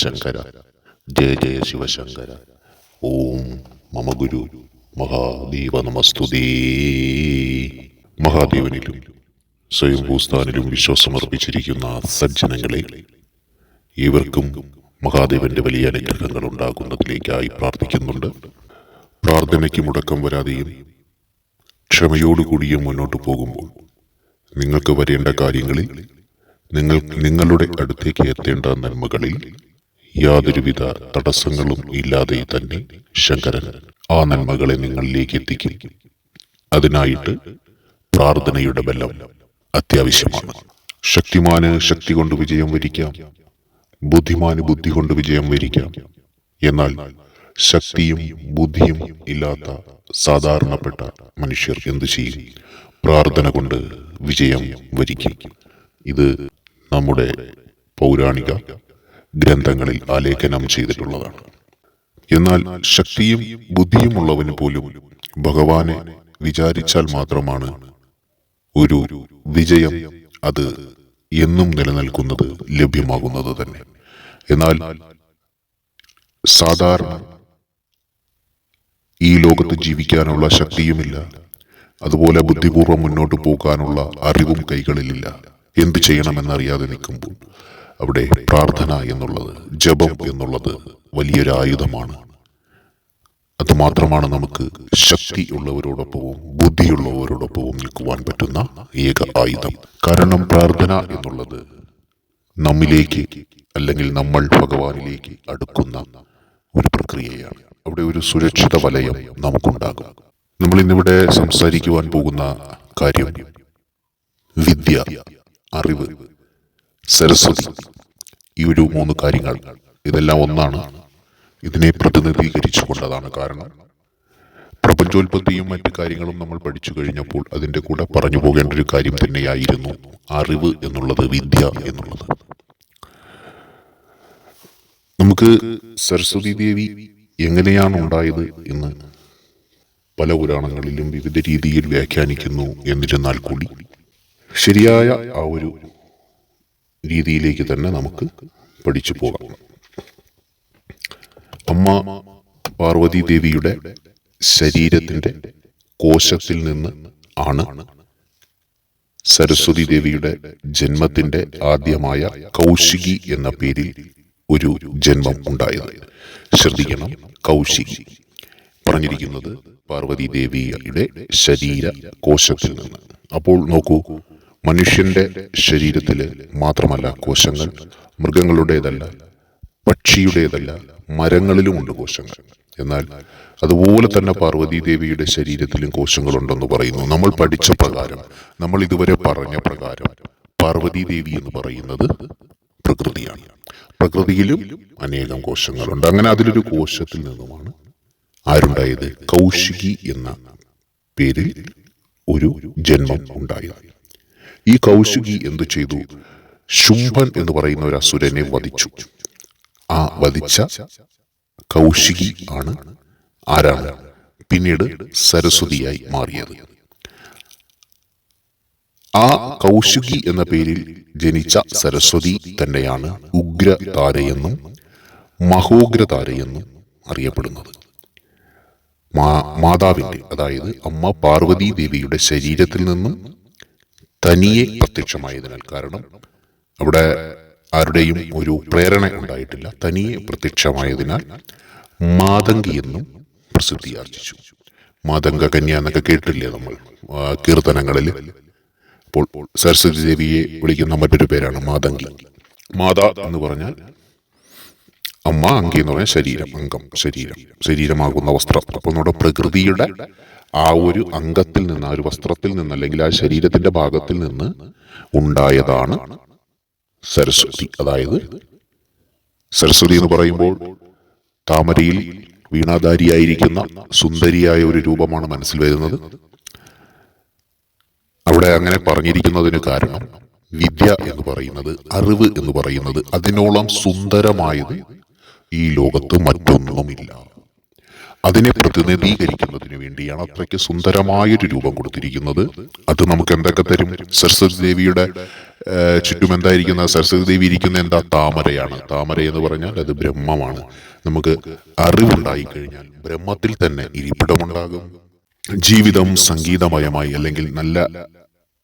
ശിവശങ്കര. ജയ ജയ ശിവശങ്കര. ഓം മമ ഗുരു മഹാദേവ നമസ്തുതി. മഹാദേവനിലും സ്വയം ഭൂസ്ഥാനിലും വിശ്വാസമർപ്പിച്ചിരിക്കുന്ന സജ്ജനങ്ങളെ ഇവർക്കും മഹാദേവന്റെ വലിയ അനുഗ്രഹങ്ങൾ ഉണ്ടാകുന്നതിലേക്കായി പ്രാർത്ഥിക്കുന്നുണ്ട്. പ്രാർത്ഥനയ്ക്ക് മുടക്കം വരാതെയും ക്ഷമയോടുകൂടിയും മുന്നോട്ട് പോകുമ്പോൾ നിങ്ങൾക്ക് വരേണ്ട കാര്യങ്ങളിൽ നിങ്ങൾ നിങ്ങളുടെ അടുത്തേക്ക് എത്തേണ്ട നന്മകളിൽ യാതൊരുവിധ തടസ്സങ്ങളും ഇല്ലാതെ തന്നെ ശങ്കരൻ ആ നന്മകളെ നിങ്ങളിലേക്ക് എത്തിക്കും. അതിനായിട്ട് പ്രാർത്ഥനയുടെ ബലം അത്യാവശ്യമാണ്. ശക്തിമാന് ശക്തി കൊണ്ട് വിജയം വരിക്കാം. ബുദ്ധിമാന് ബുദ്ധി കൊണ്ട് വിജയം വരിക്കാം. എന്നാൽ ശക്തിയും ബുദ്ധിയും ഇല്ലാത്ത സാധാരണപ്പെട്ട മനുഷ്യർ എന്തു ചെയ്യും? പ്രാർത്ഥന കൊണ്ട് വിജയം വരിക്കും. ഇത് നമ്മുടെ പൗരാണിക ഗ്രന്ഥങ്ങളിൽ ആലേഖനം ചെയ്തിട്ടുള്ളതാണ്. എന്നാൽ ശക്തിയും ബുദ്ധിയുമുള്ളവന് പോലും ഭഗവാനെ വിചാരിച്ചാൽ മാത്രമാണ് ഒരു വിജയം അത് എന്നും നിലനിൽക്കുന്നത് ലഭ്യമാകുന്നത് തന്നെ. എന്നാൽ സാധാരണ ഈ ലോകത്ത് ജീവിക്കാനുള്ള ശക്തിയുമില്ല. അതുപോലെ ബുദ്ധിപൂർവം മുന്നോട്ട് പോകാനുള്ള അറിവും കൈകളിലില്ല. എന്ത് ചെയ്യണമെന്നറിയാതെ നിൽക്കുമ്പോൾ അവിടെ പ്രാർത്ഥന എന്നുള്ളത് ജപം എന്നുള്ളത് വലിയൊരു ആയുധമാണ്. അതുമാത്രമാണ് നമുക്ക് ശക്തി ഉള്ളവരോടൊപ്പവും ബുദ്ധിയുള്ളവരോടൊപ്പവും നിൽക്കുവാൻ പറ്റുന്ന ഏക ആയുധം. കാരണം പ്രാർത്ഥന എന്നുള്ളത് നമ്മിലേക്ക് അല്ലെങ്കിൽ നമ്മൾ ഭഗവാനിലേക്ക് അടുക്കുന്ന ഒരു പ്രക്രിയയാണ്. അവിടെ ഒരു സുരക്ഷിത വലയം നമുക്കുണ്ടാകും. നമ്മൾ ഇന്നിവിടെ സംസാരിക്കുവാൻ പോകുന്ന കാര്യം വിദ്യ അറിവ്. സരസ്വതി ഈ ഒരു മൂന്ന് കാര്യങ്ങൾ ഇതെല്ലാം ഒന്നാണ്. ഇതിനെ പ്രതിനിധീകരിച്ചു കൊണ്ടതാണ് കാരണം. പ്രപഞ്ചോൽപത്തിയും മറ്റു കാര്യങ്ങളും നമ്മൾ പഠിച്ചു കഴിഞ്ഞപ്പോൾ അതിന്റെ കൂടെ പറഞ്ഞു പോകേണ്ട ഒരു കാര്യം തന്നെയായിരുന്നു അറിവ് എന്നുള്ളത് വിദ്യ എന്നുള്ളത്. നമുക്ക് സരസ്വതി ദേവി എങ്ങനെയാണ് ഉണ്ടായത് എന്ന് പല പുരാണങ്ങളിലും വിവിധ രീതിയിൽ വ്യാഖ്യാനിക്കുന്നു എന്നിരുന്നാൽ കൂടി ശരിയായ ആ ഒരു രീതിയിലേക്ക് തന്നെ നമുക്ക് പഠിച്ചു പോകാം. അമ്മ പാർവതി ദേവിയുടെ ശരീരത്തിന്റെ കോശത്തിൽ നിന്ന് ആണ് സരസ്വതി ദേവിയുടെ ജന്മത്തിന്റെ ആദ്യമായ കൗശികി എന്ന പേരിൽ ഒരു ജന്മം ഉണ്ടായത്. ശ്രദ്ധിക്കണം കൗശികി. പറഞ്ഞിരിക്കുന്നത് പാർവതി ദേവിയുടെ ശരീര കോശത്തിൽ നിന്ന്. അപ്പോൾ നോക്കൂ മനുഷ്യന്റെ ശരീരത്തിൽ മാത്രമല്ല കോശങ്ങൾ മൃഗങ്ങളുടേതല്ല പക്ഷിയുടേതല്ല മരങ്ങളിലുമുണ്ട് കോശങ്ങൾ. എന്നാൽ അതുപോലെ തന്നെ പാർവതി ദേവിയുടെ ശരീരത്തിലും കോശങ്ങളുണ്ടെന്ന് പറയുന്നു. നമ്മൾ പഠിച്ച പ്രകാരം നമ്മൾ ഇതുവരെ പറഞ്ഞ പ്രകാരം പാർവതി ദേവി എന്ന് പറയുന്നത് പ്രകൃതിയാണ്. പ്രകൃതിയിലും അനേകം കോശങ്ങളുണ്ട്. അങ്ങനെ അതിലൊരു കോശത്തിൽ നിന്നുമാണ് ആരുണ്ടായത്? കൗശികി എന്ന പേരിൽ ഒരു ജന്മം ഉണ്ടായത്. ഈ കൗശികി എന്തു ചെയ്തു? ശുംഭൻ എന്ന് പറയുന്ന ഒരു അസുരനെ വധിച്ചു. ആ വധിച്ച കൗശികി ആണ് ആരാണ്? പിന്നീട് സരസ്വതിയായി മാറിയത്. ആ കൗശികി എന്ന പേരിൽ ജനിച്ച സരസ്വതി തന്നെയാണ് ഉഗ്രതാരയെന്നും മഹോഗ്രതാരയെന്നും അറിയപ്പെടുന്നത്. മാതാവിന്റെ അതായത് അമ്മ പാർവതി ദേവിയുടെ ശരീരത്തിൽ നിന്നും തനിയെ പ്രത്യക്ഷമായതിനാൽ കാരണം അവിടെ ആരുടെയും ഒരു പ്രേരണ ഉണ്ടായിട്ടില്ല. തനിയെ പ്രത്യക്ഷമായതിനാൽ മാതങ്കി എന്നും പ്രസിദ്ധിയാർജിച്ചു മാതംഗ കന്യ എന്നൊക്കെ കേട്ടില്ലേ നമ്മൾ? കീർത്തനങ്ങളിൽ. അപ്പോൾ സരസ്വതി ദേവിയെ വിളിക്കുന്ന മറ്റൊരു പേരാണ് മാതങ്കി മാതാ എന്ന് പറഞ്ഞാൽ അമ്മ അങ്കി എന്ന് പറഞ്ഞാൽ ശരീരം അംഗം ശരീരം ശരീരമാകുന്ന വസ്ത്രം. അപ്പോൾ നമ്മുടെ പ്രകൃതിയുടെ ആ ഒരു അംഗത്തിൽ നിന്ന് ആ ഒരു വസ്ത്രത്തിൽ നിന്ന് അല്ലെങ്കിൽ ആ ശരീരത്തിന്റെ ഭാഗത്തിൽ നിന്ന് ഉണ്ടായതാണ് സരസ്വതി. അതായത് സരസ്വതി എന്ന് പറയുമ്പോൾ താമരയിൽ വീണാധാരിയായിരിക്കുന്ന സുന്ദരിയായ ഒരു രൂപമാണ് മനസ്സിൽ വരുന്നത്. അവിടെ അങ്ങനെ പറഞ്ഞിരിക്കുന്നതിന് കാരണം വിദ്യ എന്ന് പറയുന്നത് അറിവ് എന്ന് പറയുന്നത് അതിനോളം സുന്ദരമായത് ഈ ലോകത്ത് മറ്റൊന്നുമില്ല. അതിനെ പ്രതിനിധീകരിക്കുന്നതിന് വേണ്ടിയാണ് അത്രയ്ക്ക് സുന്ദരമായൊരു രൂപം കൊടുത്തിരിക്കുന്നത്. അത് നമുക്ക് എന്തൊക്കെ തരും? സരസ്വതി ദേവിയുടെ ചുറ്റും എന്തായിരിക്കുന്ന? സരസ്വതി ദേവി ഇരിക്കുന്ന എന്താ? താമരയാണ്. താമര എന്ന് പറഞ്ഞാൽ അത് ബ്രഹ്മമാണ്. നമുക്ക് അറിവുണ്ടായി കഴിഞ്ഞാൽ ബ്രഹ്മത്തിൽ തന്നെ ഇരിപ്പിടമുണ്ടാകും. ജീവിതം സംഗീതമയമായി അല്ലെങ്കിൽ നല്ല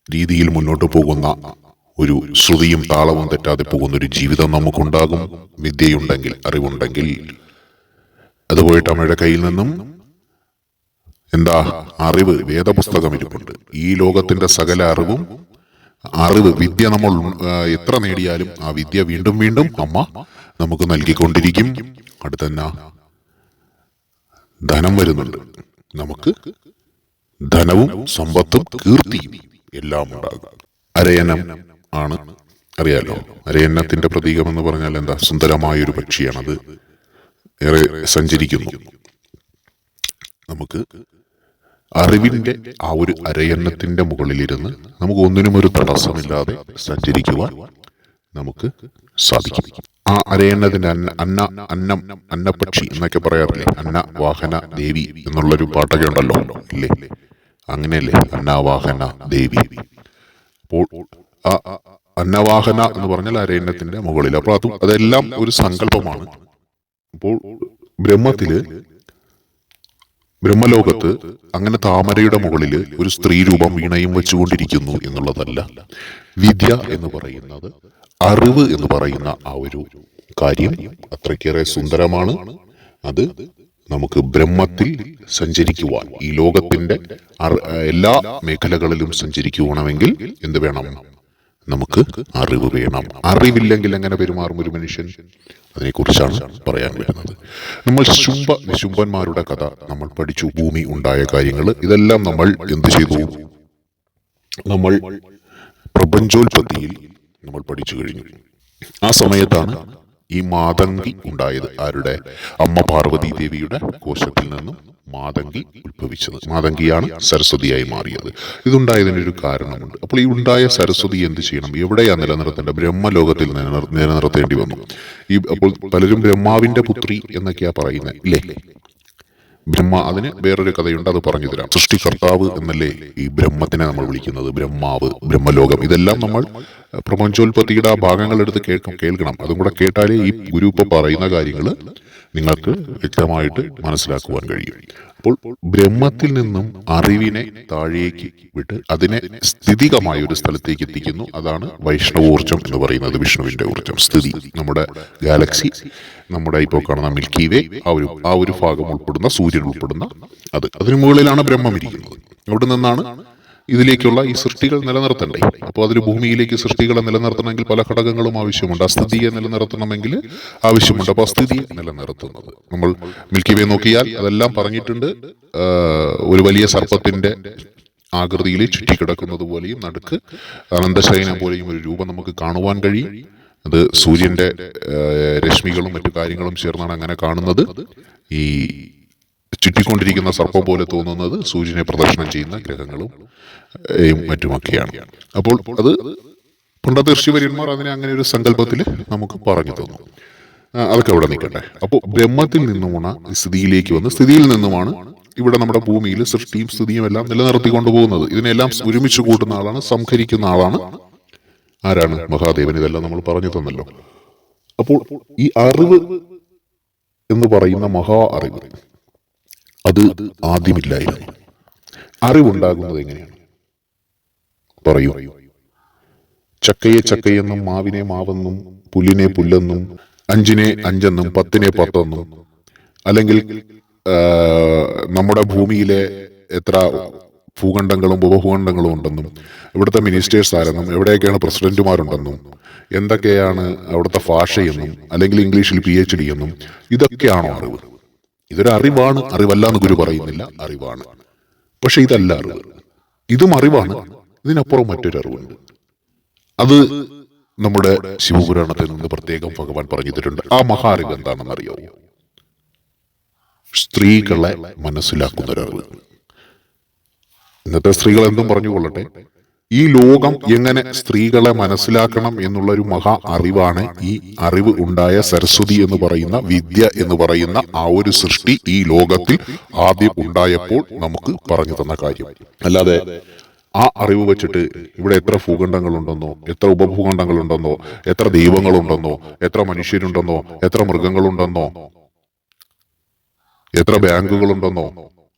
രീതിയിൽ മുന്നോട്ട് പോകുന്ന ഒരു ശ്രുതിയും താളവും തെറ്റാതെ പോകുന്ന ഒരു ജീവിതം നമുക്കുണ്ടാകും. വിദ്യയുണ്ടെങ്കിൽ അറിവുണ്ടെങ്കിൽ അത് പോയിട്ട് അമ്മയുടെ കയ്യിൽ നിന്നും എന്താ അറിവ് വേദപുസ്തകം ഇരിപ്പുണ്ട്. ഈ ലോകത്തിന്റെ സകല അറിവും അറിവ് വിദ്യ നമ്മൾ എത്ര നേടിയാലും ആ വിദ്യ വീണ്ടും വീണ്ടും അമ്മ നമുക്ക് നൽകിക്കൊണ്ടിരിക്കും. അടുത്തന്നെ ധനം വരുന്നുണ്ട്. നമുക്ക് ധനവും സമ്പത്തും കീർത്തിയും എല്ലാം ഉണ്ടാകും. അരയനം ആണ്. അറിയാലോ? അരയന്നത്തിന്റെ പ്രതീകം എന്ന് പറഞ്ഞാൽ എന്താ? സുന്ദരമായ ഒരു പക്ഷിയാണത്. ഏറെ സഞ്ചരിക്കുന്നു. നമുക്ക് അറിവിന്റെ ആ ഒരു അരയണ്ണത്തിന്റെ മുകളിലിരുന്ന് നമുക്ക് ഒന്നിനും ഒരു തടസ്സമില്ലാതെ സഞ്ചരിക്കുവാൻ നമുക്ക് സാധിക്കും. ആ അരയണ്ണത്തിന്റെ അന്ന അന്ന അന്നം അന്നപക്ഷി എന്നൊക്കെ പറയാറില്ലേ? അന്ന വാഹന ദേവി എന്നുള്ളൊരു പാട്ടൊക്കെ ഉണ്ടല്ലോ ഇല്ലേ? അങ്ങനെയല്ലേ? അന്നവാഹന ദേവി. അപ്പോൾ ആ അന്നവാഹന എന്ന് പറഞ്ഞാൽ അരയണ്ണത്തിന്റെ മുകളിൽ. അപ്പോൾ അതും അതെല്ലാം ഒരു സങ്കല്പമാണ്. അപ്പോൾ ബ്രഹ്മത്തിൽ ബ്രഹ്മലോകത്ത് അങ്ങനെ താമരയുടെ മുകളിൽ ഒരു സ്ത്രീ രൂപം വീണയും വെച്ചുകൊണ്ടിരിക്കുന്നു എന്നുള്ളതല്ല. വിദ്യ എന്ന് പറയുന്നത് അറിവ് എന്ന് പറയുന്ന ആ ഒരു കാര്യം അത്രയ്ക്കേറെ സുന്ദരമാണ്. അത് നമുക്ക് ബ്രഹ്മത്തിൽ സഞ്ചരിക്കുവാൻ ഈ ലോകത്തിന്റെ എല്ലാ മേഖലകളിലും സഞ്ചരിക്കുവണമെങ്കിൽ എന്ത് വേണം? നമുക്ക് അറിവ് വേണം. അറിവില്ലെങ്കിൽ എങ്ങനെ പെരുമാറും ഒരു മനുഷ്യൻ? അതിനെക്കുറിച്ചാണ് പറയാൻ വരുന്നത്. നമ്മൾ ശുംഭ നിശുംഭന്മാരുടെ കഥ നമ്മൾ പഠിച്ചു. ഭൂമി ഉണ്ടായ കാര്യങ്ങൾ ഇതെല്ലാം നമ്മൾ എന്ത് ചെയ്തു? നമ്മൾ പ്രപഞ്ചോൽപത്തിയിൽ നമ്മൾ പഠിച്ചു കഴിഞ്ഞു. ആ സമയത്താണ് ഈ മാതങ്കി ഉണ്ടായത് ആരുടെ? അമ്മ പാർവതി ദേവിയുടെ കോശത്തിൽ നിന്നും മാതങ്കി ഉത്ഭവിച്ചത്. മാതങ്കിയാണ് സരസ്വതിയായി മാറിയത്. ഇതുണ്ടായതിനൊരു കാരണമുണ്ട്. അപ്പോൾ ഈ ഉണ്ടായ സരസ്വതി എന്ത് ചെയ്യണം? എവിടെയാണ് നിലനിർത്തേണ്ടത്? ബ്രഹ്മലോകത്തിൽ നിലനിർ- നിലനിർത്തേണ്ടി വന്നു. ഈ അപ്പോൾ പലരും ബ്രഹ്മാവിന്റെ പുത്രി എന്നൊക്കെയാ പറയുന്നത് ഇല്ലേ? ബ്രഹ്മ അതിന് വേറൊരു കഥയുണ്ട് അത് പറഞ്ഞു തരാം. സൃഷ്ടികർത്താവ് എന്നല്ലേ ഈ ബ്രഹ്മത്തിനെ നമ്മൾ വിളിക്കുന്നത്? ബ്രഹ്മാവ് ബ്രഹ്മലോകം. ഇതെല്ലാം നമ്മൾ പ്രപഞ്ചോൽപത്തിയുടെ ആ ഭാഗങ്ങൾ എടുത്ത് കേൾക്കും കേൾക്കണം. അതും കൂടെ കേട്ടാലേ ഈ ഗുരു ഇപ്പൊ പറയുന്ന കാര്യങ്ങൾ നിങ്ങൾക്ക് വ്യക്തമായിട്ട് മനസ്സിലാക്കുവാൻ കഴിയും. അപ്പോൾ ബ്രഹ്മത്തിൽ നിന്നും അറിവിനെ താഴേക്ക് വിട്ട് അതിനെ സ്ഥിതികമായ ഒരു സ്ഥലത്തേക്ക് എത്തിക്കുന്നു. അതാണ് വൈഷ്ണവോർജം എന്ന് പറയുന്നത് വിഷ്ണുവിന്റെ ഊർജം സ്ഥിതി. നമ്മുടെ ഗാലക്സി നമ്മുടെ ഇപ്പോൾ കാണുന്ന മിൽക്കി വേ ആ ഒരു ആ ഒരു ഭാഗം ഉൾപ്പെടുന്ന സൂര്യൻ ഉൾപ്പെടുന്ന അത്. അതിനു മുകളിലാണ് ബ്രഹ്മം ഇരിക്കുന്നത്. അവിടെ നിന്നാണ് ഇതിലേക്കുള്ള ഈ സൃഷ്ടികൾ നിലനിർത്തണ്ടേ? അപ്പോൾ അതിൽ ഭൂമിയിലേക്ക് സൃഷ്ടികളെ നിലനിർത്തണമെങ്കിൽ പല ഘടകങ്ങളും ആവശ്യമുണ്ട്. അസ്ഥിതിയെ നിലനിർത്തണമെങ്കിൽ ആവശ്യമുണ്ട്. അപ്പോൾ അസ്ഥിതിയെ നിലനിർത്തുന്നത്. നമ്മൾ മിൽക്കി വേ നോക്കിയാൽ അതെല്ലാം പറഞ്ഞിട്ടുണ്ട്. ഒരു വലിയ സർപ്പത്തിന്റെ ആകൃതിയിൽ ചുറ്റിക്കിടക്കുന്നത് പോലെയും നടുക്ക് അനന്തശയനം പോലെയും ഒരു രൂപം നമുക്ക് കാണുവാൻ കഴിയും. അത് സൂര്യന്റെ രശ്മികളും മറ്റു കാര്യങ്ങളും ചേർന്നാണ് അങ്ങനെ കാണുന്നത്. ഈ ചുറ്റിക്കൊണ്ടിരിക്കുന്ന സർപ്പം പോലെ തോന്നുന്നത് സൂര്യനെ പ്രദർശനം ചെയ്യുന്ന ഗ്രഹങ്ങളും മറ്റുമൊക്കെയാണ്. അപ്പോൾ അത് പണ്ടത്തെ ഋഷിവര്യന്മാർ അതിനെ അങ്ങനെ ഒരു സങ്കല്പത്തിൽ നമുക്ക് പറഞ്ഞു തന്നു. അതൊക്കെ അവിടെ നിൽക്കട്ടെ. അപ്പോൾ ബ്രഹ്മത്തിൽ നിന്നുമാണ് സ്ഥിതിയിലേക്ക് വന്ന് സ്ഥിതിയിൽ നിന്നുമാണ് ഇവിടെ നമ്മുടെ ഭൂമിയിൽ സൃഷ്ടിയും സ്ഥിതിയും എല്ലാം നിലനിർത്തിക്കൊണ്ടു പോകുന്നത്. ഇതിനെല്ലാം ഒരുമിച്ച് കൂട്ടുന്ന ആളാണ് സംഹരിക്കുന്ന ആളാണ് ആരാണ്? മഹാദേവൻ. ഇതെല്ലാം നമ്മൾ പറഞ്ഞു തന്നല്ലോ. അപ്പോൾ ഈ അറിവ് എന്ന് പറയുന്ന മഹാ അറിവ് അത് ആദ്യമില്ലായിരുന്നു. അറിവുണ്ടാകുന്നത് എങ്ങനെയാണ്? പറയൂ. ചക്കയെ ചക്കയെന്നും മാവിനെ മാവെന്നും പുല്ലിനെ പുല്ലെന്നും അഞ്ചിനെ അഞ്ചെന്നും പത്തിനെ പത്തെന്നും അല്ലെങ്കിൽ നമ്മുടെ ഭൂമിയിലെ എത്ര ഭൂഖണ്ഡങ്ങളും ഉപഭൂഖണ്ഡങ്ങളും ഉണ്ടെന്നും ഇവിടുത്തെ മിനിസ്റ്റേഴ്സ് ആരെന്നും എവിടെയൊക്കെയാണ് പ്രസിഡന്റുമാരുണ്ടെന്നും എന്തൊക്കെയാണ് അവിടുത്തെ ഭാഷയെന്നും അല്ലെങ്കിൽ ഇംഗ്ലീഷിൽ പി എച്ച് ഡി എന്നും ഇതൊക്കെയാണോ അറിവ്? ഇതൊരു അറിവാണ് അറിവല്ല എന്ന് ഗുരു പറയുന്നില്ല അറിവാണ്. പക്ഷെ ഇതല്ല അറിവ്. ഇതും അറിവാണ് ഇതിനപ്പുറം മറ്റൊരു അറിവുണ്ട്. അത് നമ്മുടെ ശിവപുരാണത്തിൽ നിന്ന് പ്രത്യേകം ഭഗവാൻ പറഞ്ഞു തരുന്നുണ്ട് ആ മഹാ അറിവ് എന്താണെന്ന് അറിയോ സ്ത്രീകളെ മനസ്സിലാക്കുന്ന അറിവ് ഇന്നത്തെ സ്ത്രീകൾ എന്തും പറഞ്ഞുകൊള്ളട്ടെ. ഈ ലോകം എങ്ങനെ സ്ത്രീകളെ മനസ്സിലാക്കണം എന്നുള്ളൊരു മഹാ അറിവാണ് ഈ അറിവ് ഉണ്ടായ സരസ്വതി എന്ന് പറയുന്ന വിദ്യ എന്ന് പറയുന്ന ആ ഒരു സൃഷ്ടി ഈ ലോകത്തിൽ ആദ്യം ഉണ്ടായപ്പോൾ നമുക്ക് പറഞ്ഞു തന്ന കാര്യം. അല്ലാതെ ആ അറിവ് വെച്ചിട്ട് ഇവിടെ എത്ര ഭൂഖണ്ഡങ്ങളുണ്ടെന്നോ എത്ര ഉപഭൂഖണ്ഡങ്ങളുണ്ടെന്നോ എത്ര ദൈവങ്ങളുണ്ടെന്നോ എത്ര മനുഷ്യരുണ്ടെന്നോ എത്ര മൃഗങ്ങളുണ്ടെന്നോ എത്ര ബാങ്കുകളുണ്ടെന്നോ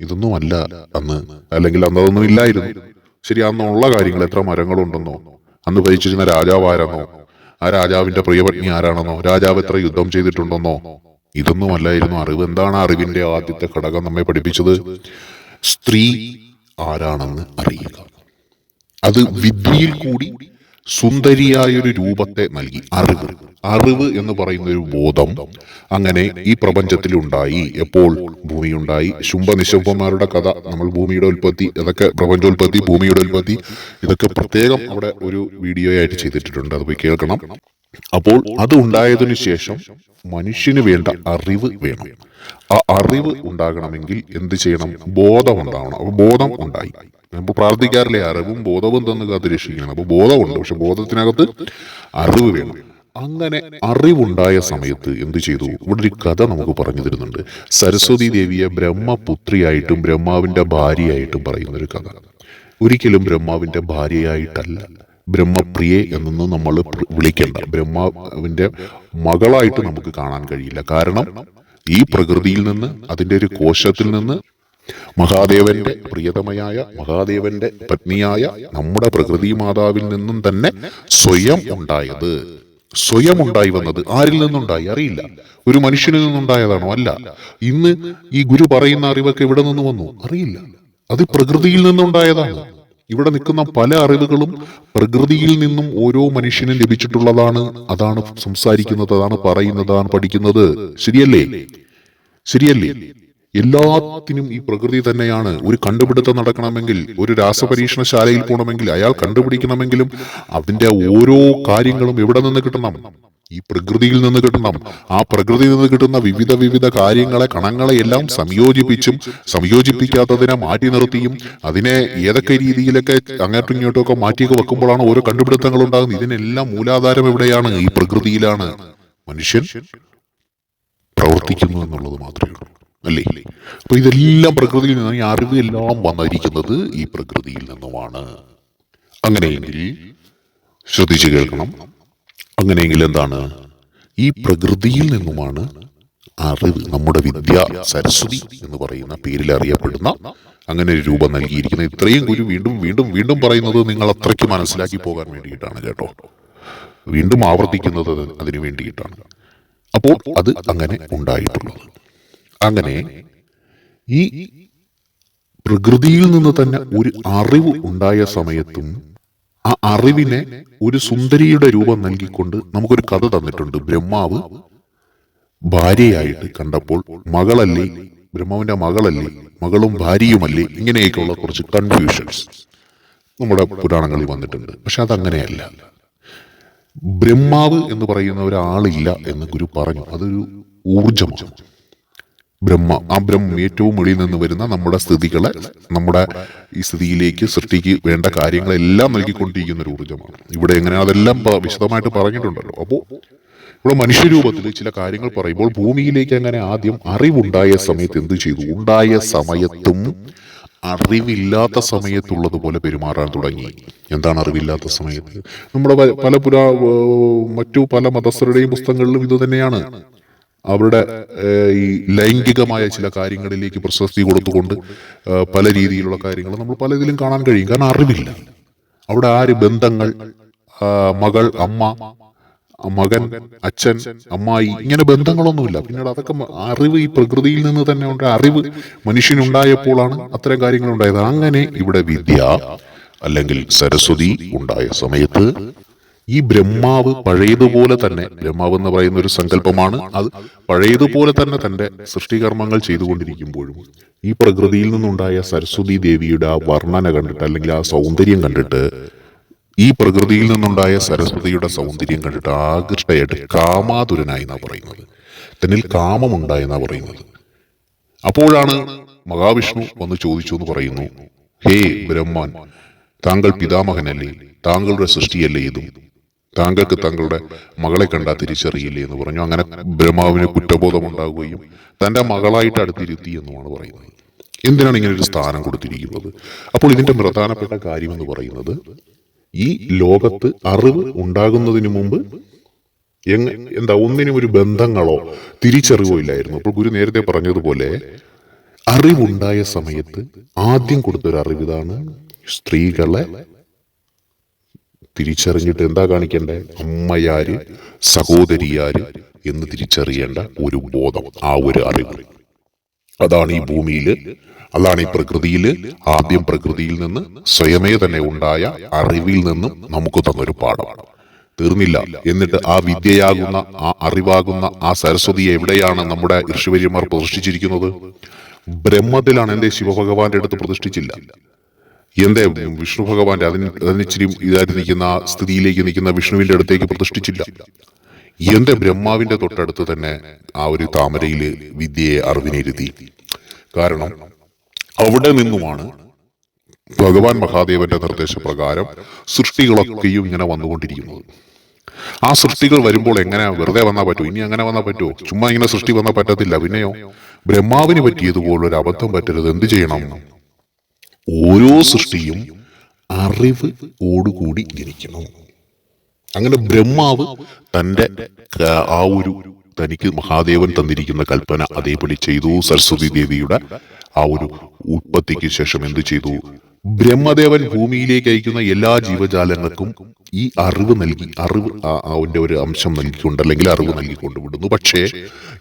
ഇതൊന്നും അല്ല അന്ന്. അല്ലെങ്കിൽ അന്ന് അതൊന്നും ഇല്ലായിരുന്നു. ശരി അന്നുള്ള കാര്യങ്ങൾ എത്ര മരങ്ങളുണ്ടെന്നോ. അന്ന് ഭരിച്ചിരുന്ന രാജാവ് ആരാണോ ആ രാജാവിന്റെ പ്രിയപത്നി ആരാണെന്നോ? രാജാവ് എത്ര യുദ്ധം ചെയ്തിട്ടുണ്ടെന്നോ? ഇതൊന്നും അല്ലായിരുന്നു. അറിവ് എന്താണ് അറിവിന്റെ ആദ്യത്തെ ഘടകം നമ്മെ പഠിപ്പിച്ചത്? സ്ത്രീ ആരാണെന്ന് അറിയുക. അത് വിദ്യയിൽ കൂടി സുന്ദരിയായൊരു രൂപത്തെ നൽകി. അറിവ്. അറിവ് എന്ന് പറയുന്ന ഒരു ബോധം അങ്ങനെ ഈ പ്രപഞ്ചത്തിൽ ഉണ്ടായി. എപ്പോൾ? ഭൂമി ഉണ്ടായി ശുംഭ നിശുംഭന്മാരുടെ കഥ നമ്മൾ ഭൂമിയുടെ ഉൽപ്പത്തി ഇതൊക്കെ പ്രപഞ്ചോൽപ്പത്തി ഭൂമിയുടെ ഉൽപ്പത്തി ഇതൊക്കെ പ്രത്യേകം അവിടെ ഒരു വീഡിയോ ആയിട്ട് ചെയ്തിട്ടുണ്ട് അത് പോയി കേൾക്കണം. അപ്പോൾ അത് ഉണ്ടായതിനു ശേഷം മനുഷ്യന് വേണ്ട അറിവ് വേണം. ആ അറിവ് ഉണ്ടാകണമെങ്കിൽ എന്ത് ചെയ്യണം? ബോധം ഉണ്ടാവണം. അപ്പോൾ ബോധം ഉണ്ടായി. നമ്മൾ പ്രാർത്ഥിക്കാറില്ലേ? അറിവും ബോധവും തന്നു കാത്ത് അപ്പോൾ അപ്പൊ ബോധമുണ്ട്. പക്ഷെ ബോധത്തിനകത്ത് അറിവ് വേണം. അങ്ങനെ അറിവുണ്ടായ സമയത്ത് എന്ത് ചെയ്തു? ഇവിടെ ഒരു കഥ നമുക്ക് പറഞ്ഞു തരുന്നുണ്ട്. സരസ്വതി ദേവിയെ ബ്രഹ്മപുത്രിയായിട്ടും ബ്രഹ്മാവിന്റെ ഭാര്യയായിട്ടും പറയുന്ന ഒരു കഥ. ഒരിക്കലും ബ്രഹ്മാവിന്റെ ഭാര്യയായിട്ടല്ല. ബ്രഹ്മപ്രിയെ എന്നൊന്ന് നമ്മൾ വിളിക്കേണ്ട. ബ്രഹ്മാവിന്റെ മകളായിട്ട് നമുക്ക് കാണാൻ കഴിയില്ല. കാരണം ഈ പ്രകൃതിയിൽ നിന്ന് അതിന്റെ ഒരു കോശത്തിൽ നിന്ന് മഹാദേവന്റെ പ്രിയതമയായ മഹാദേവന്റെ പത്നിയായ നമ്മുടെ പ്രകൃതി മാതാവിൽ നിന്നും തന്നെ സ്വയം ഉണ്ടായത്. സ്വയം ഉണ്ടായി വന്നത് ആരിൽ നിന്നുണ്ടായി? അറിയില്ല. ഒരു മനുഷ്യനിൽ നിന്നുണ്ടായതാണോ? അല്ല. ഇന്ന് ഈ ഗുരു പറയുന്ന അറിവൊക്കെ ഇവിടെ നിന്ന് വന്നു. അറിയില്ല. അത് പ്രകൃതിയിൽ നിന്നുണ്ടായതാണ്. ഇവിടെ നിൽക്കുന്ന പല അറിവുകളും പ്രകൃതിയിൽ നിന്നും ഓരോ മനുഷ്യനും ലഭിച്ചിട്ടുള്ളതാണ്. അതാണ് സംസാരിക്കുന്നത് അതാണ് പറയുന്നത് പഠിക്കുന്നത്. ശരിയല്ലേ? ശരിയല്ലേ? എല്ലാത്തിനും ഈ പ്രകൃതി തന്നെയാണ്. ഒരു കണ്ടുപിടുത്തം നടക്കണമെങ്കിൽ ഒരു രാസപരീക്ഷണശാലയിൽ പോകണമെങ്കിൽ അയാൾ കണ്ടുപിടിക്കണമെങ്കിലും അതിന്റെ ഓരോ കാര്യങ്ങളും എവിടെ നിന്ന് കിട്ടണം? ഈ പ്രകൃതിയിൽ നിന്ന് കിട്ടണം. ആ പ്രകൃതിയിൽ നിന്ന് കിട്ടുന്ന വിവിധ വിവിധ കാര്യങ്ങളെ കണങ്ങളെ എല്ലാം സംയോജിപ്പിച്ചും സംയോജിപ്പിക്കാത്തതിനെ മാറ്റി നിർത്തിയും അതിനെ ഏതൊക്കെ രീതിയിലൊക്കെ അങ്ങോട്ടും ഇങ്ങോട്ടും ഒക്കെ മാറ്റിയൊക്കെ വെക്കുമ്പോഴാണ് ഓരോ കണ്ടുപിടുത്തങ്ങൾ ഉണ്ടാകുന്നത്. ഇതിനെല്ലാം മൂലാധാരം എവിടെയാണ്? ഈ പ്രകൃതിയിലാണ്. മനുഷ്യൻ പ്രവർത്തിക്കുന്നു എന്നുള്ളത് മാത്രമേ ഉള്ളൂ. അല്ലേ? അപ്പൊ ഇതെല്ലാം പ്രകൃതിയിൽ നിന്നാണ് ഈ അറിവ് എല്ലാം വന്നിരിക്കുന്നത് ഈ പ്രകൃതിയിൽ നിന്നുമാണ്. അങ്ങനെയെങ്കിൽ ശ്രദ്ധിച്ചു കേൾക്കണം. അങ്ങനെയെങ്കിൽ എന്താണ്? ഈ പ്രകൃതിയിൽ നിന്നുമാണ് അറിവ് നമ്മുടെ വിദ്യ സരസ്വതി എന്ന് പറയുന്ന പേരിൽ അറിയപ്പെടുന്ന അങ്ങനെ ഒരു രൂപം നൽകിയിരിക്കുന്ന ഇത്രയും ഗുരു വീണ്ടും വീണ്ടും വീണ്ടും പറയുന്നത് നിങ്ങൾ അത്രയ്ക്ക് മനസ്സിലാക്കി പോകാൻ വേണ്ടിയിട്ടാണ് കേട്ടോ. വീണ്ടും ആവർത്തിക്കുന്നത് അതിനു വേണ്ടിയിട്ടാണ്. അപ്പോൾ അത് അങ്ങനെ ഉണ്ടായിട്ടുള്ളത്. അങ്ങനെ ഈ പ്രകൃതിയിൽ നിന്ന് തന്നെ ഒരു അറിവ് ഉണ്ടായ സമയത്തും ആ അറിവിനെ ഒരു സുന്ദരിയുടെ രൂപം നൽകിക്കൊണ്ട് നമുക്കൊരു കഥ തന്നിട്ടുണ്ട്. ബ്രഹ്മാവ് ഭാര്യയായിട്ട് കണ്ടപ്പോൾ മകളല്ലേ ബ്രഹ്മാവിന്റെ മകളല്ലേ മകളും ഭാര്യയുമല്ലേ ഇങ്ങനെയൊക്കെയുള്ള കുറച്ച് കൺഫ്യൂഷൻസ് നമ്മുടെ പുരാണങ്ങളിൽ വന്നിട്ടുണ്ട്. പക്ഷെ അതങ്ങനെയല്ല. ബ്രഹ്മാവ് എന്ന് പറയുന്ന ഒരാളില്ല എന്ന് ഗുരു പറഞ്ഞു. അതൊരു ഊർജമാണ് ബ്രഹ്മ ആ ബ്രഹ്മം ഏറ്റവും വെളിയിൽ നിന്ന് വരുന്ന നമ്മുടെ സ്ഥിതികളെ നമ്മുടെ ഈ സ്ഥിതിയിലേക്ക് സൃഷ്ടിക്ക് വേണ്ട കാര്യങ്ങളെല്ലാം നൽകിക്കൊണ്ടിരിക്കുന്ന ഒരു ഊർജമാണ്. ഇവിടെ എങ്ങനെ അതെല്ലാം വിശദമായിട്ട് പറഞ്ഞിട്ടുണ്ടല്ലോ. അപ്പോൾ ഇവിടെ മനുഷ്യരൂപത്തിൽ ചില കാര്യങ്ങൾ പറയുമ്പോൾ ഭൂമിയിലേക്ക് അങ്ങനെ ആദ്യം അറിവുണ്ടായ സമയത്ത് എന്ത് ചെയ്തു? ഉണ്ടായ സമയത്തും അറിവില്ലാത്ത സമയത്തുള്ളതുപോലെ പെരുമാറാൻ തുടങ്ങി. എന്താണ് അറിവില്ലാത്ത സമയത്ത്? നമ്മുടെ പല പുരാ മറ്റു പല മതസ്ഥരുടെയും പുസ്തകങ്ങളിലും ഇത് തന്നെയാണ്. അവരുടെ ഈ ലൈംഗികമായ ചില കാര്യങ്ങളിലേക്ക് പ്രശസ്തി കൊടുത്തുകൊണ്ട് പല രീതിയിലുള്ള കാര്യങ്ങൾ നമ്മൾ പലതിലും കാണാൻ കഴിയും. കാരണം അറിവില്ല. അവിടെ ആര് ബന്ധങ്ങൾ മകൾ അമ്മ മകൻ അച്ഛൻ അമ്മായി ഇങ്ങനെ ബന്ധങ്ങളൊന്നുമില്ല. പിന്നീട് അതൊക്കെ അറിവ് ഈ പ്രകൃതിയിൽ നിന്ന് തന്നെ ഉണ്ട്. അറിവ് മനുഷ്യനുണ്ടായപ്പോഴാണ് അത്തരം കാര്യങ്ങൾ ഉണ്ടായത്. അങ്ങനെ ഇവിടെ വിദ്യ അല്ലെങ്കിൽ സരസ്വതി ഉണ്ടായ സമയത്ത് ഈ ബ്രഹ്മാവ് പഴയതുപോലെ തന്നെ ബ്രഹ്മാവ് എന്ന് പറയുന്ന ഒരു സങ്കല്പമാണ് അത് പഴയതുപോലെ തന്നെ തന്റെ സൃഷ്ടികർമ്മങ്ങൾ ചെയ്തുകൊണ്ടിരിക്കുമ്പോഴും ഈ പ്രകൃതിയിൽ നിന്നുണ്ടായ സരസ്വതി ദേവിയുടെ ആ വർണന കണ്ടിട്ട് അല്ലെങ്കിൽ ആ സൗന്ദര്യം കണ്ടിട്ട് ഈ പ്രകൃതിയിൽ നിന്നുണ്ടായ സരസ്വതിയുടെ സൗന്ദര്യം കണ്ടിട്ട് ആകൃഷ്ടയായിട്ട് കാമാതുരനായി എന്നാ പറയുന്നത്. തന്നിൽ കാമമുണ്ടായി എന്നാ പറയുന്നത്. അപ്പോഴാണ് മഹാവിഷ്ണു വന്ന് ചോദിച്ചു എന്ന് പറയുന്നു ഹേ ബ്രഹ്മാൻ താങ്കൾ പിതാമഹനല്ലേ? താങ്കളുടെ സൃഷ്ടിയല്ലേ ഇതും? താങ്കൾക്ക് താങ്കളുടെ മകളെ കണ്ടാൽ തിരിച്ചറിയില്ലേ എന്ന് പറഞ്ഞു. അങ്ങനെ ബ്രഹ്മാവിന് കുറ്റബോധം ഉണ്ടാകുകയും തന്റെ മകളായിട്ട് അടുത്തിരുത്തി എന്നുമാണ് പറയുന്നത്. എന്തിനാണ് ഇങ്ങനെ ഒരു സ്ഥാനം കൊടുത്തിരിക്കുന്നത്? അപ്പോൾ ഇതിന്റെ പ്രധാനപ്പെട്ട കാര്യം എന്ന് പറയുന്നത് ഈ ലോകത്ത് അറിവ് ഉണ്ടാകുന്നതിന് മുമ്പ് എന്താ ഒന്നിനും ഒരു ബന്ധങ്ങളോ തിരിച്ചറിവോ ഇല്ലായിരുന്നു. അപ്പോൾ ഗുരു നേരത്തെ പറഞ്ഞതുപോലെ അറിവുണ്ടായ സമയത്ത് ആദ്യം കൊടുത്തൊരു അറിവിതാണ് സ്ത്രീകളെ തിരിച്ചറിഞ്ഞിട്ട് എന്താ കാണിക്കേണ്ടേ? അമ്മയാര് സഹോദരിയാര് എന്ന് തിരിച്ചറിയേണ്ട ഒരു ബോധം ആ ഒരു അറിവ്. അതാണ് ഈ ഭൂമിയിൽ അതാണ് ഈ പ്രകൃതിയിൽ ആദ്യം പ്രകൃതിയിൽ നിന്ന് സ്വയമേ തന്നെ ഉണ്ടായ അറിവിൽ നിന്നും നമുക്ക് തന്നൊരു പാഠമാണ് തീർന്നില്ല. എന്നിട്ട് ആ വിദ്യയാകുന്ന ആ അറിവാകുന്ന ആ സരസ്വതിയെ എവിടെയാണ് നമ്മുടെ ഋഷിവര്യന്മാർ പ്രതിഷ്ഠിച്ചിരിക്കുന്നത്? ബ്രഹ്മത്തിലാണ് എന്റെ ശിവഭഗവാന്റെ അടുത്ത് പ്രതിഷ്ഠിച്ചില്ല. എന്റെ വിഷ്ണു ഭഗവാന്റെ അതിന് അതിനിച്ചിരി ഇതായിട്ട് നിൽക്കുന്ന ആ സ്ഥിതിയിലേക്ക് നിൽക്കുന്ന വിഷ്ണുവിന്റെ അടുത്തേക്ക് പ്രതിഷ്ഠിച്ചില്ല. എന്റെ ബ്രഹ്മാവിന്റെ തൊട്ടടുത്ത് തന്നെ ആ ഒരു താമരയിൽ വിദ്യയെ അറിവിനിരുത്തി. കാരണം അവിടെ നിന്നുമാണ് ഭഗവാൻ മഹാദേവന്റെ നിർദ്ദേശപ്രകാരം സൃഷ്ടികളൊക്കെയും ഇങ്ങനെ വന്നുകൊണ്ടിരിക്കുന്നത്. ആ സൃഷ്ടികൾ വരുമ്പോൾ എങ്ങനെ വെറുതെ വന്നാൽ പറ്റുമോ ഇനി അങ്ങനെ വന്നാൽ പറ്റുമോ ചുമ്മാ ഇങ്ങനെ സൃഷ്ടി വന്നാൽ പറ്റത്തില്ല. പിന്നെയോ ബ്രഹ്മാവിന് പറ്റിയതുപോലൊരു അബദ്ധം പറ്റരുത്. എന്ത് ചെയ്യണം? ഓരോ സൃഷ്ടിയും അറിവ് ഓടുകൂടി ജനിക്കണം അങ്ങനെ ബ്രഹ്മാവ് തന്റെ ആ ഒരു തനിക്ക് മഹാദേവൻ തന്നിരിക്കുന്ന കൽപ്പന അതേപടി ചെയ്തു. സരസ്വതി ദേവിയുടെ ആ ഒരു ഉത്പത്തിക്ക് ശേഷം എന്ത് ചെയ്തു? ബ്രഹ്മദേവൻ ഭൂമിയിലേക്ക് അയക്കുന്ന എല്ലാ ജീവജാലങ്ങൾക്കും ഈ അറിവ് നൽകി അറിവ് അവന്റെ ഒരു അംശം നൽകിക്കൊണ്ട് അല്ലെങ്കിൽ അറിവ് നൽകിക്കൊണ്ട് വിടുന്നു. പക്ഷേ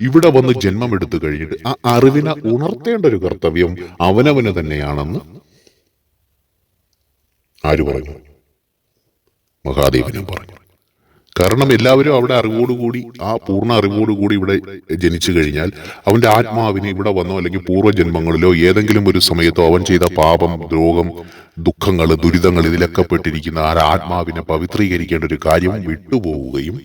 ഇവിടെ വന്ന് ജന്മം എടുത്തു കഴിഞ്ഞിട്ട് ആ അറിവിനെ ഉണർത്തേണ്ട ഒരു കർത്തവ്യം അവനവന് തന്നെയാണെന്ന് ആര് പറഞ്ഞു? മഹാദേവനും പറഞ്ഞു. കാരണം എല്ലാവരും അവിടെ അറിവോടുകൂടി ആ പൂർണ അറിവോടുകൂടി ഇവിടെ ജനിച്ചു കഴിഞ്ഞാൽ അവന്റെ ആത്മാവിന് ഇവിടെ വന്നോ അല്ലെങ്കിൽ പൂർവജന്മങ്ങളിലോ ഏതെങ്കിലും ഒരു സമയത്തോ അവൻ ചെയ്ത പാപം ദ്രോഹം ദുഃഖങ്ങൾ ദുരിതങ്ങൾ ഇതിലൊക്കെ പെട്ടിരിക്കുന്ന ആ ആത്മാവിനെ പവിത്രീകരിക്കേണ്ട ഒരു കാര്യം വിട്ടുപോവുകയും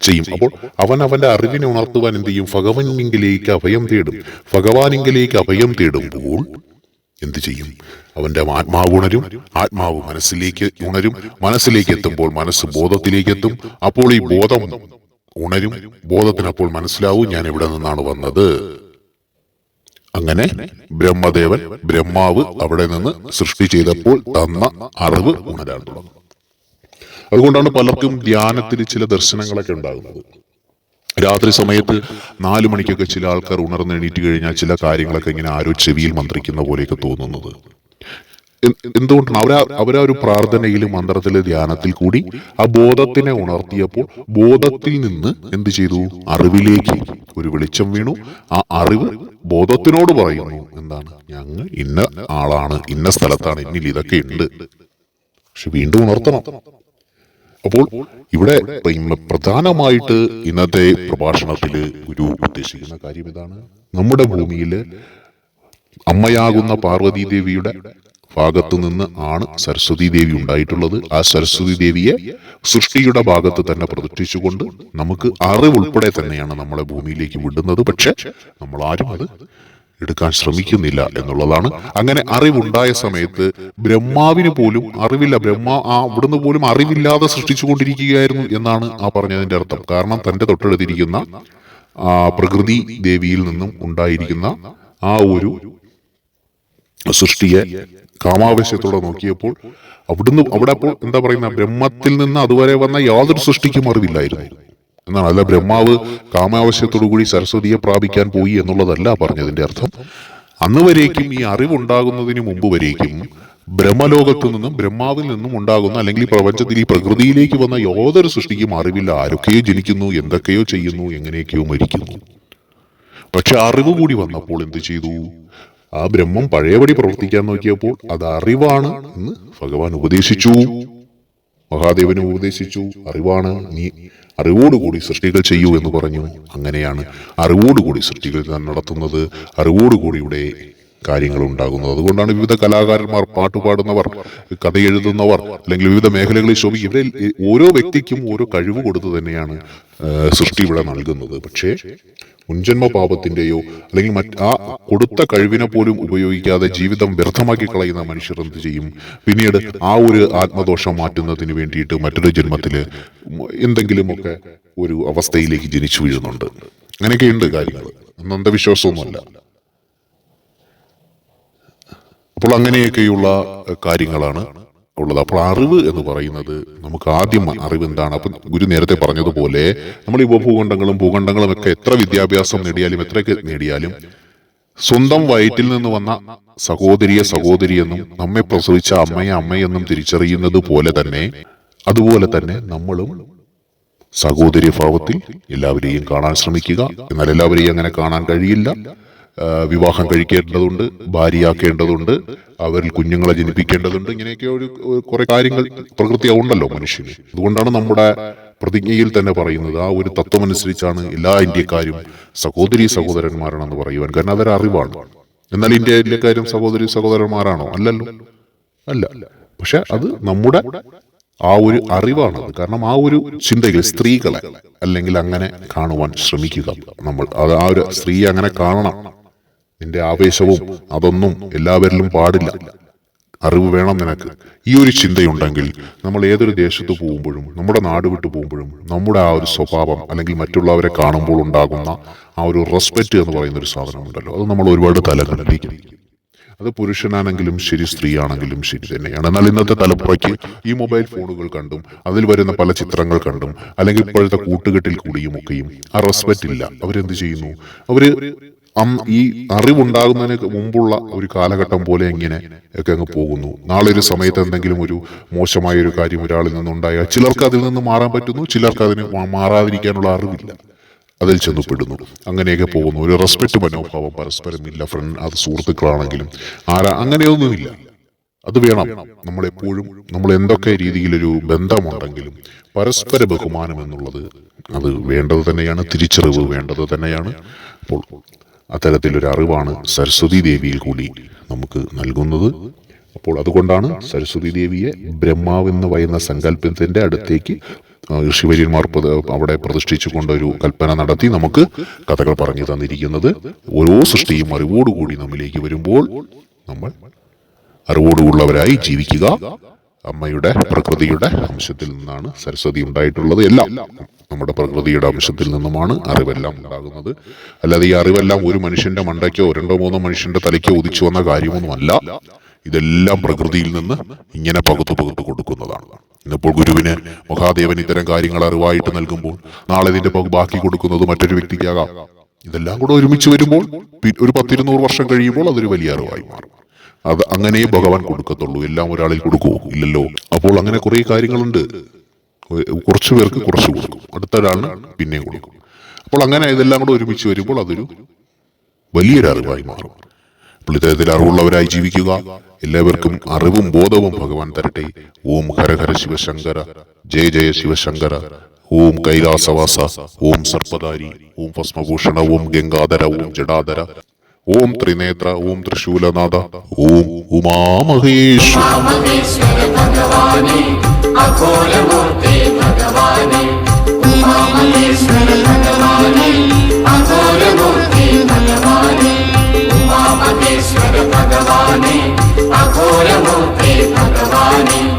ചെയ്യും. അപ്പോൾ അവൻ അവന്റെ അറിവിനെ ഉണർത്തുവാൻ എന്ത് ചെയ്യും? ഭഗവാനിങ്കിലേക്ക് അഭയം തേടും. ഭഗവാനിങ്കിലേക്ക് അഭയം തേടുമ്പോൾ എന്ത് ചെയ്യും? അവന്റെ ആത്മാവ് ഉണരും ആത്മാവ് മനസ്സിലേക്ക് ഉണരും. മനസ്സിലേക്ക് എത്തുമ്പോൾ മനസ്സ് ബോധത്തിലേക്ക് എത്തും. അപ്പോൾ ഈ ബോധം ഉണരും. ബോധത്തിനപ്പോൾ മനസ്സിലാവും ഞാൻ എവിടെ നിന്നാണ് വന്നത്. അങ്ങനെ ബ്രഹ്മദേവൻ ബ്രഹ്മാവ് അവിടെ നിന്ന് സൃഷ്ടി ചെയ്തപ്പോൾ തന്ന അറിവ് ഉണരാൻ തുടങ്ങും. അതുകൊണ്ടാണ് പലർക്കും ധ്യാനത്തിൽ ചില ദർശനങ്ങളൊക്കെ ഉണ്ടാകുന്നത്. രാത്രി സമയത്ത് നാലു മണിക്കൊക്കെ ചില ആൾക്കാർ ഉണർന്ന് എണീറ്റ് കഴിഞ്ഞാൽ ചില കാര്യങ്ങളൊക്കെ ഇങ്ങനെ ആരോ ചെവിയിൽ മന്ത്രിക്കുന്ന പോലെയൊക്കെ തോന്നുന്നത്. എന്തുകൊണ്ടാണ്? അവരാ അവരാ ഒരു പ്രാർത്ഥനയിലും മന്ത്രത്തിലെ ധ്യാനത്തിൽ കൂടി ആ ബോധത്തിനെ ഉണർത്തിയപ്പോൾ ബോധത്തിൽ നിന്ന് എന്ത് ചെയ്തു? അറിവിലേക്ക് ഒരു വെളിച്ചം വീണു. ആ അറിവ് ബോധത്തിനോട് പറയുന്നു എന്താണ്? ഞങ്ങൾ ഇന്ന ആളാണ് ഇന്ന സ്ഥലത്താണ് ഇന്നിൽ ഇതൊക്കെ ഉണ്ട്. പക്ഷെ വീണ്ടും ഉണർത്തണം. അപ്പോൾ ഇവിടെ പ്രധാനമായിട്ട് ഇന്നത്തെ പ്രഭാഷണത്തിൽ ഗുരു ഉദ്ദേശിക്കുന്ന കാര്യം ഇതാണ്. നമ്മുടെ ഭൂമിയിൽ അമ്മയാകുന്ന പാർവതി ദേവിയുടെ ഭാഗത്തു നിന്ന് ആണ് സരസ്വതി ദേവി ഉണ്ടായിട്ടുള്ളത്. ആ സരസ്വതി ദേവിയെ സൃഷ്ടിയുടെ ഭാഗത്ത് തന്നെ പ്രതിഷ്ഠിച്ചുകൊണ്ട് നമുക്ക് അറിവുൾപ്പെടെ തന്നെയാണ് നമ്മളെ ഭൂമിയിലേക്ക് വിടുന്നത്. പക്ഷെ നമ്മൾ ആരും അത് എടുക്കാൻ ശ്രമിക്കുന്നില്ല എന്നുള്ളതാണ്. അങ്ങനെ അറിവുണ്ടായ സമയത്ത് ബ്രഹ്മാവിന് പോലും അറിവില്ല. ബ്രഹ്മ ആ അവിടുന്ന് പോലും അറിവില്ലാതെ സൃഷ്ടിച്ചുകൊണ്ടിരിക്കുകയായിരുന്നു എന്നാണ് ആ പറഞ്ഞതിന്റെ അർത്ഥം. കാരണം തന്റെ തൊട്ടടുത്തിരിക്കുന്ന ആ പ്രകൃതി ദേവിയിൽ നിന്നും ഉണ്ടായിരിക്കുന്ന ആ ഒരു സൃഷ്ടിയെ കാമാവശ്യത്തോടെ നോക്കിയപ്പോൾ അവിടുന്ന് അവിടെ അപ്പോൾ എന്താ പറയുന്ന ബ്രഹ്മത്തിൽ നിന്ന് അതുവരെ വന്ന യാതൊരു സൃഷ്ടിക്കും അറിവില്ലായിരുന്നു. എന്നാണ് അല്ല ബ്രഹ്മാവ് കാമാവശ്യത്തോടുകൂടി സരസ്വതിയെ പ്രാപിക്കാൻ പോയി എന്നുള്ളതല്ല പറഞ്ഞതിന്റെ അർത്ഥം. അന്ന് വരേക്കും ഈ അറിവുണ്ടാകുന്നതിന് മുമ്പ് വരേക്കും ബ്രഹ്മലോകത്തു നിന്നും ബ്രഹ്മാവിൽ നിന്നും ഉണ്ടാകുന്ന അല്ലെങ്കിൽ പ്രപഞ്ചത്തിൽ ഈ പ്രകൃതിയിലേക്ക് വന്ന യാതൊരു സൃഷ്ടിക്കും അറിവില്ല ആരൊക്കെയോ ജനിക്കുന്നു എന്തൊക്കെയോ ചെയ്യുന്നു എങ്ങനെയൊക്കെയോ മരിക്കുന്നു. പക്ഷെ അറിവ് കൂടി വന്നപ്പോൾ എന്ത് ചെയ്തു? ആ ബ്രഹ്മം പഴയപടി പ്രവർത്തിക്കാൻ നോക്കിയപ്പോൾ അത് അറിവാണ് എന്ന് ഭഗവാൻ ഉപദേശിച്ചു. മഹാദേവന് ഉപദേശിച്ചു അറിവാണ് നീ അറിവോടുകൂടി സൃഷ്ടികൾ ചെയ്യൂ എന്ന് പറഞ്ഞു. അങ്ങനെയാണ് അറിവോടുകൂടി സൃഷ്ടികൾ നടത്തുന്നത്. അറിവോടുകൂടി കാര്യങ്ങൾ ഉണ്ടാകുന്നത് അതുകൊണ്ടാണ് വിവിധ കലാകാരന്മാർ പാട്ട് പാടുന്നവർ കഥ എഴുതുന്നവർ അല്ലെങ്കിൽ വിവിധ മേഖലകളിൽ ശോഭിക്കും ഇവരിൽ ഓരോ വ്യക്തിക്കും ഓരോ കഴിവ് കൊടുത്തു തന്നെയാണ് സൃഷ്ടി ഇവിടെ നൽകുന്നത്. പക്ഷേ മുൻജന്മ പാപത്തിന്റെയോ അല്ലെങ്കിൽ മറ്റ് ആ കൊടുത്ത കഴിവിനെ പോലും ഉപയോഗിക്കാതെ ജീവിതം വ്യർത്ഥമാക്കി കളയുന്ന മനുഷ്യർ എന്ത് ചെയ്യും? പിന്നീട് ആ ഒരു ആത്മദോഷം മാറ്റുന്നതിന് വേണ്ടിയിട്ട് മറ്റൊരു ജന്മത്തിൽ എന്തെങ്കിലുമൊക്കെ ഒരു അവസ്ഥയിലേക്ക് ജനിച്ചു വീഴുന്നുണ്ട്. അങ്ങനെയൊക്കെയുണ്ട് കാര്യങ്ങൾ അന്ധവിശ്വാസമൊന്നുമല്ല. അപ്പോൾ അങ്ങനെയൊക്കെയുള്ള കാര്യങ്ങളാണ് ഉള്ളത്. അപ്പോൾ അറിവ് എന്ന് പറയുന്നത് നമുക്ക് ആദ്യം അറിവ് എന്താണ്? അപ്പം ഗുരു നേരത്തെ പറഞ്ഞതുപോലെ നമ്മൾ ഈ ഉപഭൂഖണ്ഡങ്ങളും ഭൂഖണ്ഡങ്ങളും ഒക്കെ എത്ര വിദ്യാഭ്യാസം നേടിയാലും എത്രയൊക്കെ നേടിയാലും സ്വന്തം വയറ്റിൽ നിന്ന് വന്ന സഹോദരിയെ സഹോദരിയെന്നും നമ്മെ പ്രസവിച്ച അമ്മയെ അമ്മയെന്നും തിരിച്ചറിയുന്നത് പോലെ തന്നെ അതുപോലെ തന്നെ നമ്മളും സഹോദരി ഭാവത്തിൽ എല്ലാവരെയും കാണാൻ ശ്രമിക്കുക. എന്നാൽ എല്ലാവരെയും അങ്ങനെ കാണാൻ കഴിയില്ല. വിവാഹം കഴിക്കേണ്ടതുണ്ട് ഭാര്യയാക്കേണ്ടതുണ്ട് അവരിൽ കുഞ്ഞുങ്ങളെ ജനിപ്പിക്കേണ്ടതുണ്ട് ഇങ്ങനെയൊക്കെ ഒരു കുറെ കാര്യങ്ങൾ പ്രകൃതി ഉണ്ടല്ലോ മനുഷ്യന്. അതുകൊണ്ടാണ് നമ്മുടെ പ്രതിജ്ഞയിൽ തന്നെ പറയുന്നത് ആ ഒരു തത്വം അനുസരിച്ചാണ് എല്ലാ ഇന്ത്യക്കാരും സഹോദരി സഹോദരന്മാരാണെന്ന് പറയുവാൻ. കാരണം അതൊരു അറിവാണ്. എന്നാൽ ഇന്ത്യയിലെ കാര്യം സഹോദരി സഹോദരന്മാരാണോ? അല്ലല്ലോ. അല്ല. പക്ഷെ അത് നമ്മുടെ ആ ഒരു അറിവാണ് കാരണം ആ ഒരു ചിന്തയിൽ സ്ത്രീകളെ അല്ലെങ്കിൽ അങ്ങനെ കാണുവാൻ ശ്രമിക്കുക നമ്മൾ. അത് ആ ഒരു സ്ത്രീയെ അങ്ങനെ കാണണം. നിന്റെ ആവേശവും അതൊന്നും എല്ലാവരിലും പാടില്ല. അറിവ് വേണം നിനക്ക്. ഈ ഒരു ചിന്തയുണ്ടെങ്കിൽ നമ്മൾ ഏതൊരു ദേശത്ത് പോകുമ്പോഴും നമ്മുടെ നാട് വിട്ടു പോകുമ്പോഴും നമ്മുടെ ആ ഒരു സ്വഭാവം അല്ലെങ്കിൽ മറ്റുള്ളവരെ കാണുമ്പോൾ ഉണ്ടാകുന്ന ആ ഒരു റെസ്പെക്റ്റ് എന്ന് പറയുന്ന ഒരു സാധനമുണ്ടല്ലോ. അത് നമ്മൾ ഒരുപാട് തലങ്ങളിലേക്ക് അത് പുരുഷനാണെങ്കിലും ശരി സ്ത്രീ ആണെങ്കിലും ശരി തന്നെയാണ്. എന്നാൽ ഇന്നത്തെ തലമുറയ്ക്ക് ഈ മൊബൈൽ ഫോണുകൾ കണ്ടും അതിൽ വരുന്ന പല ചിത്രങ്ങൾ കണ്ടും അല്ലെങ്കിൽ ഇപ്പോഴത്തെ കൂട്ടുകെട്ടിൽ കൂടിയും ഒക്കെയും ആ റെസ്പെക്റ്റ് ഇല്ല. അവരെന്ത് ചെയ്യുന്നു? അവർ ഈ അറിവുണ്ടാകുന്നതിന് മുമ്പുള്ള ഒരു കാലഘട്ടം പോലെ ഇങ്ങനെ ഒക്കെ അങ്ങ് പോകുന്നു. നാളെ ഒരു സമയത്ത് എന്തെങ്കിലും ഒരു മോശമായ ഒരു കാര്യം ഒരാളിൽ നിന്നുണ്ടായാൽ ചിലർക്ക് അതിൽ നിന്ന് മാറാൻ പറ്റുന്നു ചിലർക്ക് അതിന് മാറാതിരിക്കാനുള്ള അറിവില്ല. അതിൽ ചെന്നപ്പെടുന്നു അങ്ങനെയൊക്കെ പോകുന്നു. ഒരു റെസ്പെക്ട് മനോഭാവം പരസ്പരം ഇല്ല. ഫ്രണ്ട് അത് സുഹൃത്തുക്കളാണെങ്കിലും ആരാ അങ്ങനെയൊന്നുമില്ല. അത് വേണം. നമ്മളെപ്പോഴും നമ്മൾ എന്തൊക്കെ രീതിയിലൊരു ബന്ധമുണ്ടെങ്കിലും പരസ്പര ബഹുമാനം എന്നുള്ളത് അത് വേണ്ടത് തന്നെയാണ്. തിരിച്ചറിവ് വേണ്ടത് തന്നെയാണ്. അപ്പോൾ അത്തരത്തിലൊരു അറിവാണ് സരസ്വതി ദേവിയിൽ കൂടി നമുക്ക് നൽകുന്നത്. അപ്പോൾ അതുകൊണ്ടാണ് സരസ്വതി ദേവിയെ ബ്രഹ്മാവെന്ന് പറയുന്ന സങ്കല്പത്തിന്റെ അടുത്തേക്ക് ഋഷിവര്യന്മാർ അവിടെ പ്രതിഷ്ഠിച്ചുകൊണ്ട് ഒരു കൽപ്പന നടത്തി നമുക്ക് കഥകൾ പറഞ്ഞു തന്നിരിക്കുന്നത്. ഓരോ സൃഷ്ടിയും അറിവോടുകൂടി നമ്മിലേക്ക് വരുമ്പോൾ നമ്മൾ അറിവോടുകൂടുള്ളവരായി ജീവിക്കുക. അമ്മയുടെ പ്രകൃതിയുടെ അംശത്തിൽ നിന്നാണ് സരസ്വതി ഉണ്ടായിട്ടുള്ളത്. എല്ലാം നമ്മുടെ പ്രകൃതിയുടെ അംശത്തിൽ നിന്നുമാണ് അറിവെല്ലാം ഉണ്ടാകുന്നത്. അല്ലാതെ ഈ അറിവെല്ലാം ഒരു മനുഷ്യന്റെ മണ്ടയ്ക്കോ രണ്ടോ മൂന്നോ മനുഷ്യന്റെ തലയ്ക്കോ ഉദിച്ചു വന്ന കാര്യമൊന്നുമല്ല. ഇതെല്ലാം പ്രകൃതിയിൽ നിന്ന് ഇങ്ങനെ പകുത്തു പകുത്തു കൊടുക്കുന്നതാണ്. ഇന്നിപ്പോൾ ഗുരുവിന് മഹാദേവൻ ഇത്തരം കാര്യങ്ങൾ അറിവായിട്ട് നൽകുമ്പോൾ നാളെ ഇതിന്റെ ബാക്കി കൊടുക്കുന്നത് മറ്റൊരു വ്യക്തിക്കാകാം. ഇതെല്ലാം കൂടെ ഒരുമിച്ച് വരുമ്പോൾ ഒരു പത്തിരുന്നൂറ് വർഷം കഴിയുമ്പോൾ അതൊരു വലിയ അറിവായി മാറും. അത് അങ്ങനെ ഭഗവാൻ കൊടുക്കത്തുള്ളൂ. എല്ലാം ഒരാളിൽ കൊടുക്കുമോ ഇല്ലല്ലോ. അപ്പോൾ അങ്ങനെ കുറെ കാര്യങ്ങളുണ്ട്. കുറച്ചു പേർക്ക് കുറച്ച് കൊടുക്കും. അടുത്ത ഒരാളിന് പിന്നെയും കൊടുക്കും. അപ്പോൾ അങ്ങനെ ഇതെല്ലാം കൂടെ ഒരുമിച്ച് വരുമ്പോൾ അതൊരു വലിയൊരു അറിവായി മാറും. അപ്പോൾ ഇത്തരത്തിൽ അറിവുള്ളവരായി ജീവിക്കുക. എല്ലാവർക്കും അറിവും ബോധവും ഭഗവാൻ തരട്ടെ. ഓം ഹരഹര ശിവശങ്കര. ജയ ജയ ശിവശങ്കര. ഓം കൈലാസവാസ. ഓം സർപ്പദാരി. ഓം ഭസ്മഭൂഷണ. ഓം ഗംഗാധര. ഓം ജഡാധര ഓം ത്രിനേത്ര ഓം തൃശൂലനാഥ ഓം ഉമാമഹേഷ് ഭഗവാനേ അഘോരമൂർത്തി ഭഗവാനേ.